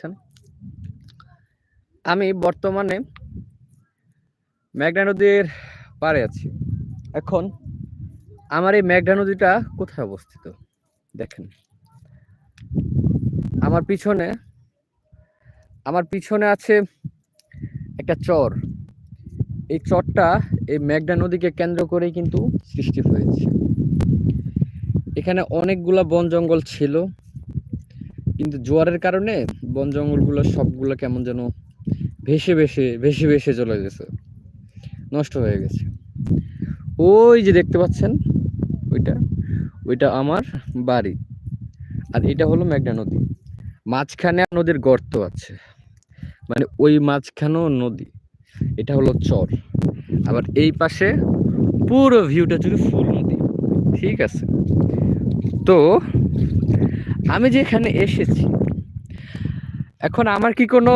পাচ্ছেন আমি বর্তমানে মেঘনা নদীর পাড়ে আছি। এখন আমার এই মেঘনা নদীটা কোথায় অবস্থিত? দেখেন। আমার পিছনে আমার পিছনে আছে একটা চর। এই চরটা এই মেঘনা নদীকে কেন্দ্র করেই কিন্তু সৃষ্টি হয়েছে। এখানে অনেকগুলা বন জঙ্গল ছিল। কিন্তু জোয়ারের কারণে বন জঙ্গলগুলো সবগুলো কেমন যেন ভেসে ভেসে ভেসে ভেসে চলে গেছে। নষ্ট হয়ে গেছে। ওই যে দেখতে পাচ্ছেন, ওইটা ওইটা আমার বাড়ি। আর এটা হলো মেঘনা নদী। মাঝখানে নদীর গর্ত আছে। মানে ওই মাঝখানেও নদী। এটা হলো চর। আবার এই পাশে পুরো ভিউটা জুড়ে ফুল নদী। ঠিক আছে। তো আমি যে এখানে এসেছি, এখন আমার কি কোনো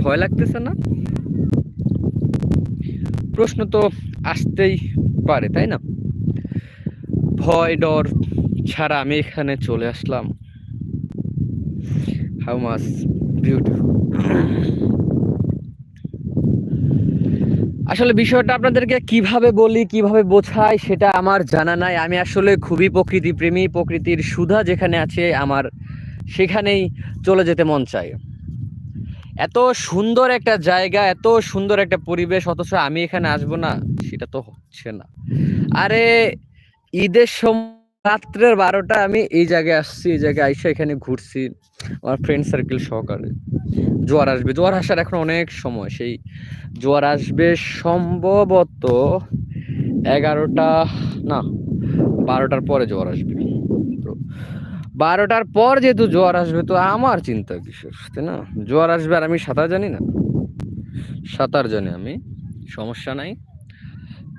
ভয় লাগতেছে না? প্রশ্ন তো আসতেই পারে, তাই না? ভয়, ডর ছাড়া আমি এখানে চলে আসলাম। হাউ মাস বিউটিফুল আসলে বিষয়টা আপনাদেরকে কীভাবে বলি, কীভাবে বোঝাই সেটা আমার জানা নাই। আমি আসলে খুবই প্রকৃতি প্রেমী প্রকৃতির সুধা যেখানে আছে আমার সেখানেই চলে যেতে মন চায়। এত সুন্দর একটা জায়গা, এত সুন্দর একটা পরিবেশ, অথচ আমি এখানে আসব না, সেটা তো হচ্ছে না। আরে, ঈদের সময় রাত্রের বারোটা আমি এই জায়গায় আসছি, এই জায়গায় আইসা এখানে ঘুরছি। আমার ফ্রেন্ড সার্কেল সহকারে। জোয়ার আসবে। জোয়ার আসার এখন অনেক সময়। সেই জোয়ার আসবে সম্ভবত এগারোটা, না, বারোটার পরে জোয়ার আসবে। তো বারোটার পর যেহেতু জোয়ার আসবে, তো আমার চিন্তা কিসের, তাই না? জোয়ার আসবে আর আমি সাঁতার জানি না। সাঁতার জানি আমি, সমস্যা নাই।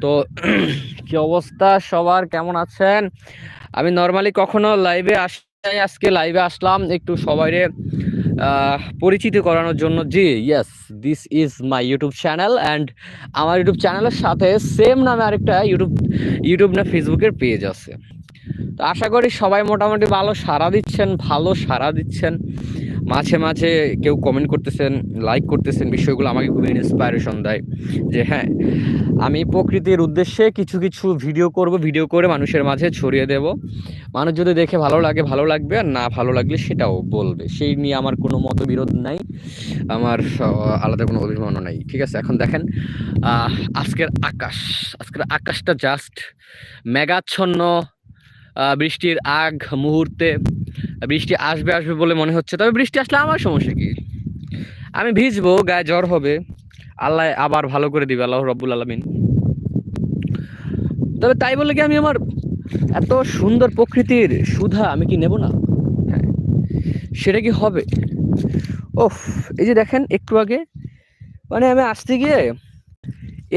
তো কি অবস্থা সবার? কেমন আছেন? আমি নর্মালি কখনো লাইভে আসি আজকে লাইভে আসলাম, একটু সবাইরে পরিচিতি করানোর জন্য জি yes this is my YouTube channel and আমার ইউটিউব চ্যানেলের সাথে সেম নামে আরেকটা ইউটিউব ইউটিউব না ফেসবুকের পেজ আছে। তো আশা করি সবাই মোটামুটি ভালো সাড়া দিচ্ছেন, ভালো সাড়া দিচ্ছেন। মাঝে মাঝে কেউ কমেন্ট করতেছেন লাইক করতেছেন, বিষয়গুলো আমাকে খুবই ইন্সপায়ারেশন দেয়। যে হ্যাঁ আমি প্রকৃতির উদ্দেশ্যে কিছু কিছু ভিডিও করব ভিডিও করে মানুষের মাঝে ছড়িয়ে দেব। মানুষ যদি দেখে ভালো লাগে, ভালো লাগবে, আর না ভালো লাগলে সেটাও বলবে। সেই নিয়ে আমার কোনো মতবিরোধ নাই। আমার আলাদা কোনো অভিমানও নাই। ঠিক আছে, এখন দেখেন আজকের আকাশ। আজকের আকাশটা জাস্ট মেঘাচ্ছন্ন বৃষ্টির আগ মুহূর্তে, বৃষ্টি আসবে আসবে বলে মনে হচ্ছে। তবে বৃষ্টি আসলে আমার সমস্যা কি? আমি ভিজবো, গায়ে জ্বর হবে। আল্লাহ আবার ভালো করে দিবে, আল্লাহ রব্বুল আলমিন। তবে তাই বলে কি আমি আমার এত সুন্দর প্রকৃতির সুধা আমি কি নেব না? হ্যাঁ সেটা কি হবে? ওফ, এই যে দেখেন, একটু আগে মানে আমি আসতে গিয়ে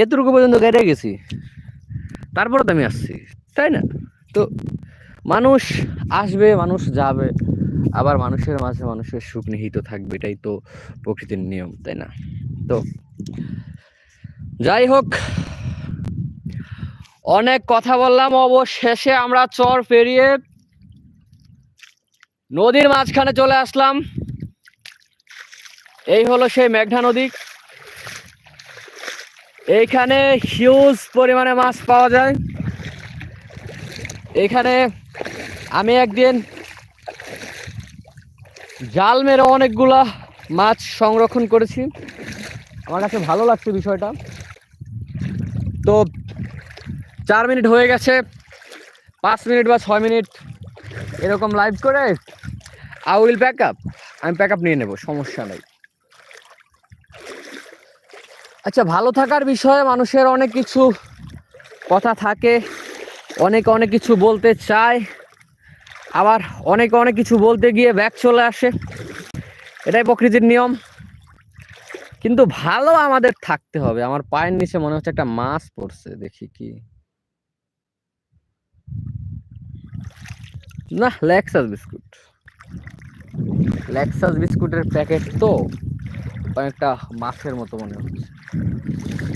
এতটুকু পর্যন্ত গেড়ে গেছি। তারপরে তো আমি আসছি, তাই না? তো মানুষ আসবে, মানুষ যাবে। আবার মানুষের মাঝে মানুষের সুখ নিহিত থাকবে, এটাই তো প্রকৃতির নিয়ম, তাই না? তো যাই হোক, অনেক কথা বললাম। অবশেষে আমরা চর পেরিয়ে নদীর মাঝখানে চলে আসলাম। এই হলো সেই মেঘনা নদী। এইখানে হিউজ পরিমাণে মাছ পাওয়া যায়। এখানে আমি একদিন জাল মেরে অনেকগুলা মাছ সংরক্ষণ করেছি। আমার কাছে ভালো লাগছে বিষয়টা। তো চার মিনিট হয়ে গেছে, পাঁচ মিনিট বা ছয় মিনিট এরকম লাইভ করে আই উইল প্যাক আপ আমি প্যাক আপ নিয়ে নেব, সমস্যা নেই। আচ্ছা ভালো থাকার বিষয়ে মানুষের অনেক কিছু কথা থাকে। অনেকে অনেক কিছু বলতে চায় আবার অনেকে অনেক কিছু বলতে গিয়ে ব্যাক চলে আসে। এটাই প্রকৃতির নিয়ম। কিন্তু ভালো আমাদের থাকতে হবে। আমার পায়ের নিচে মনে হচ্ছে একটা মাছ পড়ছে, দেখি কি। না লেক্সাস বিস্কুট লেক্সাস বিস্কুটের প্যাকেট তো অনেকটা মাছের মতো মনে হচ্ছে।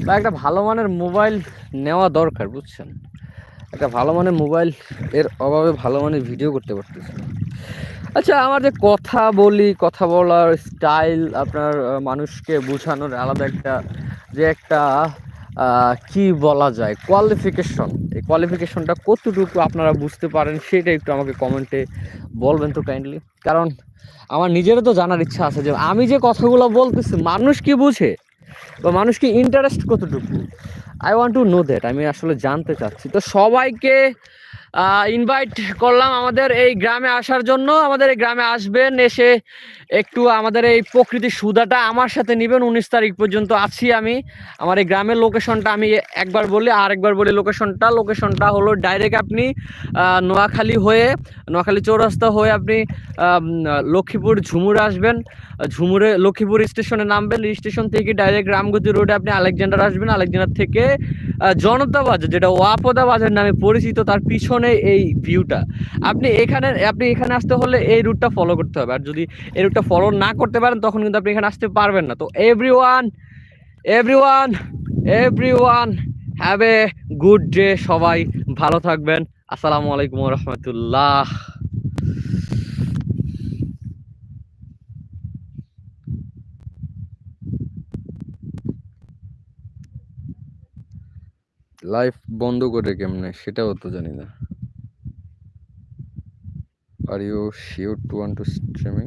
বা একটা ভালো মানের মোবাইল নেওয়া দরকার, বুঝছেন? একটা ভালো মানের মোবাইল এর অভাবে ভালো মানের ভিডিও করতে পারতেছি আচ্ছা আমার যে কথা বলি, কথা বলার স্টাইল আপনার মানুষকে বোঝানোর আলাদা একটা যে একটা কি বলা যায় কোয়ালিফিকেশন এই কোয়ালিফিকেশনটা কতটুকু আপনারা বুঝতে পারেন সেটা একটু আমাকে কমেন্টে বলবেন তো কাইন্ডলি কারণ আমার নিজেরও তো জানার ইচ্ছা আছে যে আমি যে কথাগুলো বলতেছি, মানুষ কি বুঝে? বা মানুষ কি ইন্টারেস্ট কতটুকু? I want to know that আমি আসলে জানতে চাচ্ছি। তো সবাইকে ইনভাইট করলাম আমাদের এই গ্রামে আসার জন্য। আমাদের এই গ্রামে আসবেন, এসে একটু আমাদের এই প্রকৃতির সুধাটা আমার সাথে নেবেন। উনিশ তারিখ পর্যন্ত আছি আমি। আমার এই গ্রামের লোকেশনটা আমি একবার বলি আর একবার বলি লোকেশনটা লোকেশনটা হলো ডাইরেক্ট আপনি নোয়াখালী হয়ে, নোয়াখালী চৌরাস্তা হয়ে আপনি লক্ষ্মীপুর ঝুমুরে আসবেন। ঝুমুরে, লক্ষ্মীপুর স্টেশনে নামবেন। স্টেশন থেকে ডাইরেক্ট রামগতি রোডে আপনি আলেকজান্ডার আসবেন। আলেকজান্ডার থেকে জনতা বাজার, যেটা ওয়াপদা বাজার নামে পরিচিত, তার পিছনে এই ভিউটা আপনি এখানে আপনি এখানে আসতে হলে এই রুটটা ফলো করতে হবে। আর যদি এই রুটটা ফলো না করতে পারেন, তখন কিন্তু আপনি এখানে আসতে পারবেন না। তো everyone everyone everyone have a good day সবাই। ভালো থাকবেন। আসসালামু আলাইকুম রহমতুল্লাহ লাইফ বন্ধ করে কেমনে? সেটাও তো জানি না। Are you sure to want to streaming